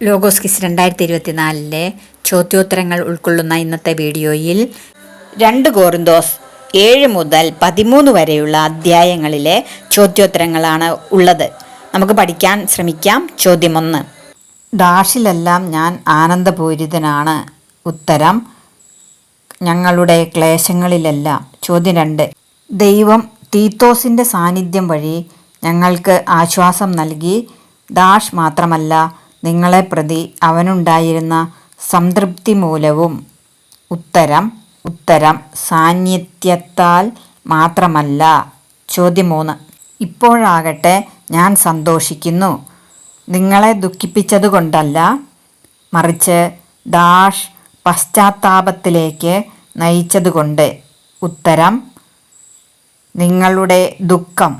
Logos kiss രണ്ടായിരത്തി ഇരുപത്തിനാലിലെ ചോദ്യോത്തരങ്ങൾ ഉൾക്കൊള്ളുന്ന ഇന്നത്തെ വീഡിയോയിൽ രണ്ട് കോറിന്തോസ് ഏഴ് മുതൽ പതിമൂന്ന് വരെയുള്ള അധ്യായങ്ങളിലെ ചോദ്യോത്തരങ്ങളാണ് ഉള്ളത്. നമുക്ക് പഠിക്കാൻ ശ്രമിക്കാം. ചോദ്യം ഒന്ന് ഡാഷിലെല്ലാം ഞാൻ ആനന്ദപൂരിതനാണ്. ഉത്തരം ഞങ്ങളുടെ ക്ലേശങ്ങളിലെല്ലാം. ചോദ്യം രണ്ട്. ദൈവം തീത്തോസിന്റെ സാന്നിധ്യം വഴി ഞങ്ങൾക്ക് ആശ്വാസം നൽകി. ഡാഷ് മാത്രമല്ല നിങ്ങളെ പ്രതി അവനുണ്ടായിരുന്ന സംതൃപ്തി മൂലവും ഉത്തരം ഉത്തരം സാന്നിധ്യത്താൽ മാത്രമല്ല. ചോദ്യം മൂന്ന് ഇപ്പോഴാകട്ടെ ഞാൻ സന്തോഷിക്കുന്നു. നിങ്ങളെ ദുഃഖിപ്പിച്ചതുകൊണ്ടല്ല. മറിച്ച് ഡാഷ് പശ്ചാത്താപത്തിലേക്ക് നയിച്ചതുകൊണ്ട്. ഉത്തരം നിങ്ങളുടെ ദുഃഖം.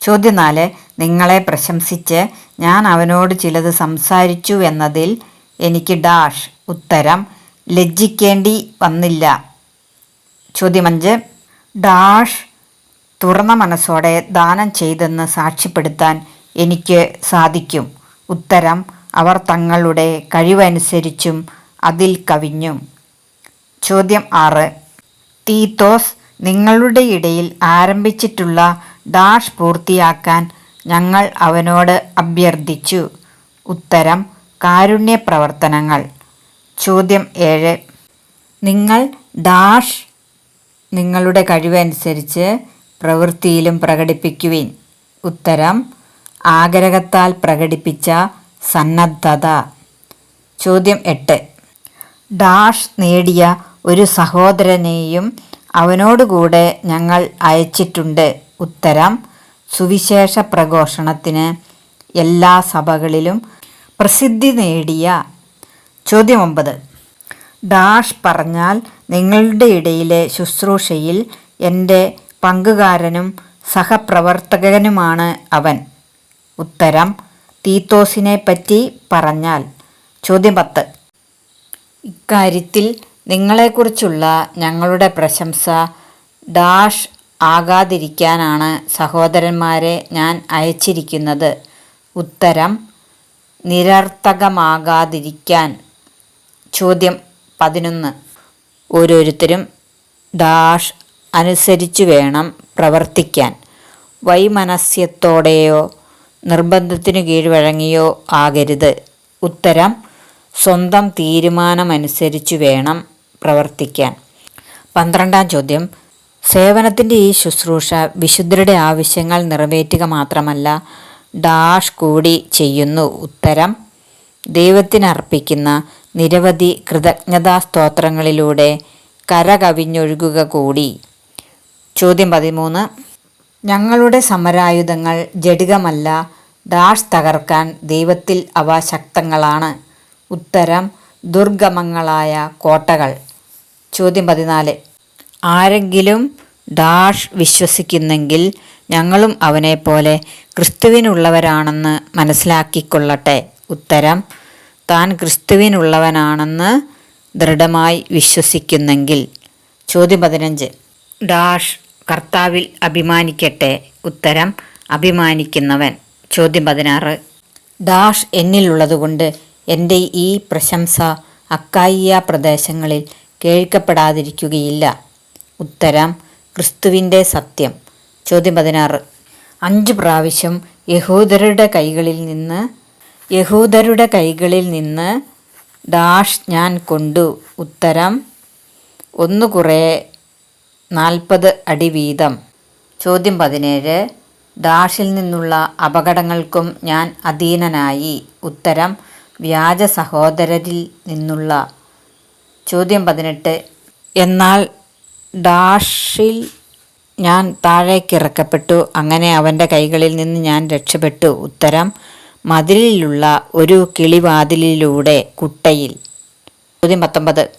ചോദ്യം നാല് നിങ്ങളെ പ്രശംസിച്ച് ഞാൻ അവനോട് ചിലത് സംസാരിച്ചു എന്നതിൽ എനിക്ക് ഡാഷ് ഉത്തരം ലജ്ജിക്കേണ്ടി വന്നില്ല. ചോദ്യം അഞ്ച് ഡാഷ് തുറന്ന മനസ്സോടെ ദാനം ചെയ്തെന്ന് സാക്ഷ്യപ്പെടുത്താൻ എനിക്ക് സാധിക്കും. ഉത്തരം അവർ തങ്ങളുടെ കഴിവനുസരിച്ചും അതിൽ കവിഞ്ഞു. ചോദ്യം ആറ്. തീത്തോസ് നിങ്ങളുടെ ഇടയിൽ ആരംഭിച്ചിട്ടുള്ള ഡാഷ് പൂർത്തിയാക്കാൻ ഞങ്ങൾ അവനോട് അഭ്യർത്ഥിച്ചു. ഉത്തരം കാരുണ്യ പ്രവർത്തനങ്ങൾ. ചോദ്യം ഏഴ്. നിങ്ങൾ ഡാഷ് നിങ്ങളുടെ കഴിവനുസരിച്ച് പ്രവൃത്തിയിലും പ്രകടിപ്പിക്കുവിൻ. ഉത്തരം ആഗ്രഹത്താൽ പ്രകടിപ്പിച്ച സന്നദ്ധത. ചോദ്യം എട്ട്. ഡാഷ് നേടിയ ഒരു സഹോദരനെയും അവനോടുകൂടെ ഞങ്ങൾ അയച്ചിട്ടുണ്ട്. ഉത്തരം സുവിശേഷ പ്രഘോഷണത്തിന് എല്ലാ സഭകളിലും പ്രസിദ്ധി നേടിയ ചോദ്യം ഒമ്പത്. ഡാഷ് പറഞ്ഞാൽ നിങ്ങളുടെ ഇടയിലെ ശുശ്രൂഷയിൽ എന്റെ പങ്കുകാരനും സഹപ്രവർത്തകനുമാണ് അവൻ. ഉത്തരം തീത്തോസിനെ പറ്റി പറഞ്ഞാൽ. ചോദ്യം പത്ത്. ഇക്കാര്യത്തിൽ നിങ്ങളെക്കുറിച്ചുള്ള ഞങ്ങളുടെ പ്രശംസ ഡാഷ് ആകാതിരിക്കാനാണ് സഹോദരന്മാരെ ഞാൻ അയച്ചിരിക്കുന്നത്. ഉത്തരം നിരർത്ഥകമാകാതിരിക്കാൻ. ചോദ്യം പതിനൊന്ന്. ഓരോരുത്തരും ഡാഷ് അനുസരിച്ചു വേണം പ്രവർത്തിക്കാൻ. വൈമനസ്യത്തോടെയോ നിർബന്ധത്തിനു കീഴ്വഴങ്ങിയോ ആകരുത്. ഉത്തരം സ്വന്തം തീരുമാനമനുസരിച്ചു വേണം പ്രവർത്തിക്കാൻ. പന്ത്രണ്ടാം ചോദ്യം സേവനത്തിന്റെ ഈ ശുശ്രൂഷ വിശുദ്ധരുടെ ആവശ്യങ്ങൾ നിറവേറ്റുക മാത്രമല്ല ഡാഷ് കൂടി ചെയ്യുന്നു. ഉത്തരം ദൈവത്തിനർപ്പിക്കുന്ന നിരവധി കൃതജ്ഞതാ സ്തോത്രങ്ങളിലൂടെ കരകവിഞ്ഞൊഴുകുക കൂടി. ചോദ്യം പതിമൂന്ന്. ഞങ്ങളുടെ സമരായുധങ്ങൾ ജഡികമല്ല ഡാഷ് തകർക്കാൻ ദൈവത്തിൽ അവ ശക്തങ്ങളാണ്. ഉത്തരം ദുർഗമങ്ങളായ കോട്ടകൾ. ചോദ്യം പതിനാല്. ആരെങ്കിലും ഡാഷ് വിശ്വസിക്കുന്നെങ്കിൽ ഞങ്ങളും അവനെപ്പോലെ ക്രിസ്തുവിനുള്ളവരാണെന്ന് മനസ്സിലാക്കിക്കൊള്ളട്ടെ. ഉത്തരം താൻ ക്രിസ്തുവിനുള്ളവനാണെന്ന് ദൃഢമായി വിശ്വസിക്കുന്നെങ്കിൽ. ചോദ്യം പതിനഞ്ച്. ഡാഷ് കർത്താവിൽ അഭിമാനിക്കട്ടെ. ഉത്തരം അഭിമാനിക്കുന്നവൻ. ചോദ്യം പതിനാറ്. ഡാഷ് എന്നിലുള്ളതുകൊണ്ട് എന്റെ ഈ പ്രശംസ അക്കായിയ പ്രദേശങ്ങളിൽ കേൾക്കപ്പെടാതിരിക്കുകയില്ല. ഉത്തരം ക്രിസ്തുവിന്റെ സത്യം. ചോദ്യം പതിനാറ്. അഞ്ച് പ്രാവശ്യം യഹൂദരുടെ കൈകളിൽ നിന്ന് യഹൂദരുടെ കൈകളിൽ നിന്ന് ഡാഷ് ഞാൻ കൊണ്ടു. ഉത്തരം ഒന്ന് കുറേ നാൽപ്പത് അടി വീതം. ചോദ്യം പതിനേഴ്. ഡാഷിൽ നിന്നുള്ള അപകടങ്ങൾക്കും ഞാൻ അധീനനായി. ഉത്തരം വ്യാജ സഹോദരരിൽ നിന്നുള്ള. ചോദ്യം പതിനെട്ട്. എന്നാൽ ഡാഷിൽ ഞാൻ താഴേക്കിറക്കപ്പെട്ടു. അങ്ങനെ അവന്റെ കൈകളിൽ നിന്ന് ഞാൻ രക്ഷപ്പെട്ടു. ഉത്തരം മതിലിലുള്ള ഒരു കിളിവാതിലിലൂടെ കുട്ടയിൽ. ചോദ്യം പത്തൊമ്പത്.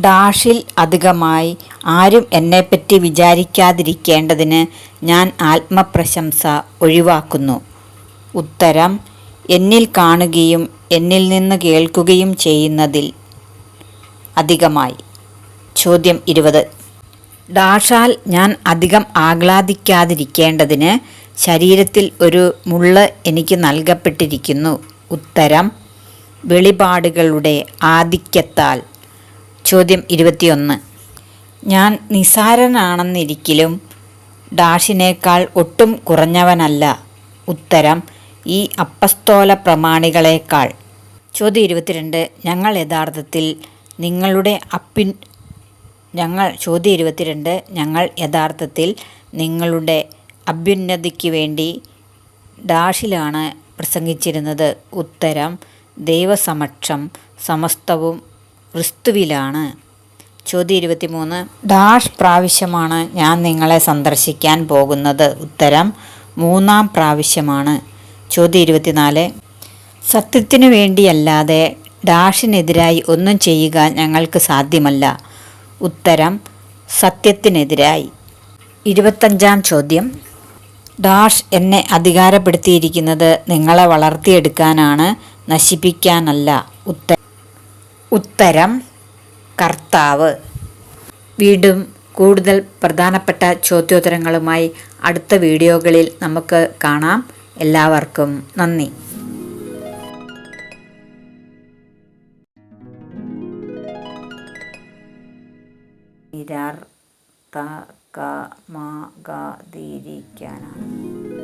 ഡാഷിൽ അധികമായി ആരും എന്നെപ്പറ്റി വിചാരിക്കാതിരിക്കേണ്ടതിന് ഞാൻ ആത്മപ്രശംസ ഒഴിവാക്കുന്നു. ഉത്തരം എന്നിൽ കാണുകയും എന്നിൽ നിന്ന് കേൾക്കുകയും ചെയ്യുന്നതിൽ അധികമായി. ചോദ്യം ഇരുപത്. ഡാഷാൽ ഞാൻ അധികം ആഹ്ലാദിക്കാതിരിക്കേണ്ടതിന് ശരീരത്തിൽ ഒരു മുള്ള് എനിക്ക് നൽകപ്പെട്ടിരിക്കുന്നു. ഉത്തരം വെളിപാടുകളുടെ ആധിക്യത്താൽ. ചോദ്യം ഇരുപത്തിയൊന്ന്. ഞാൻ നിസാരനാണെന്നിരിക്കലും ഡാഷിനേക്കാൾ ഒട്ടും കുറഞ്ഞവനല്ല. ഉത്തരം ഈ അപ്പസ്തോല പ്രമാണികളേക്കാൾ. ചോദ്യം ഇരുപത്തിരണ്ട്. ഞങ്ങൾ യഥാർത്ഥത്തിൽ നിങ്ങളുടെ അപ്പിൻ ഞങ്ങൾ ചോദ്യം ഇരുപത്തിരണ്ട് ഞങ്ങൾ യഥാർത്ഥത്തിൽ നിങ്ങളുടെ അഭ്യുന്നതിക്ക് വേണ്ടി ഡാഷിലാണ് പ്രസംഗിച്ചിരുന്നത്. ഉത്തരം ദൈവസമക്ഷം സമസ്തവും ക്രിസ്തുവിലാണ്. ചോദ്യം ഇരുപത്തിമൂന്ന് ഡാഷ് പ്രാവശ്യമാണ് ഞാൻ നിങ്ങളെ സന്ദർശിക്കാൻ പോകുന്നത്. ഉത്തരം മൂന്നാം പ്രാവശ്യമാണ്. ചോദ്യം ഇരുപത്തിനാല് സത്യത്തിനു വേണ്ടിയല്ലാതെ ഡാഷിനെതിരായി ഒന്നും ചെയ്യുക ഞങ്ങൾക്ക് സാധ്യമല്ല. ഉത്തരം സത്യത്തിനെതിരായി. ഇരുപത്തഞ്ചാം ചോദ്യം. ഡാഷ് എന്നെ അധികാരപ്പെടുത്തിയിരിക്കുന്നത് നിങ്ങളെ വളർത്തിയെടുക്കാനാണ് നശിപ്പിക്കാനല്ല. ഉത്ത ഉത്തരം കർത്താവ്. വീണ്ടും കൂടുതൽ പ്രധാനപ്പെട്ട ചോദ്യോത്തരങ്ങളുമായി അടുത്ത വീഡിയോകളിൽ നമുക്ക് കാണാം. എല്ലാവർക്കും നന്ദി. നിരാർത്ഥകമാകാതിരിക്കാനാണ്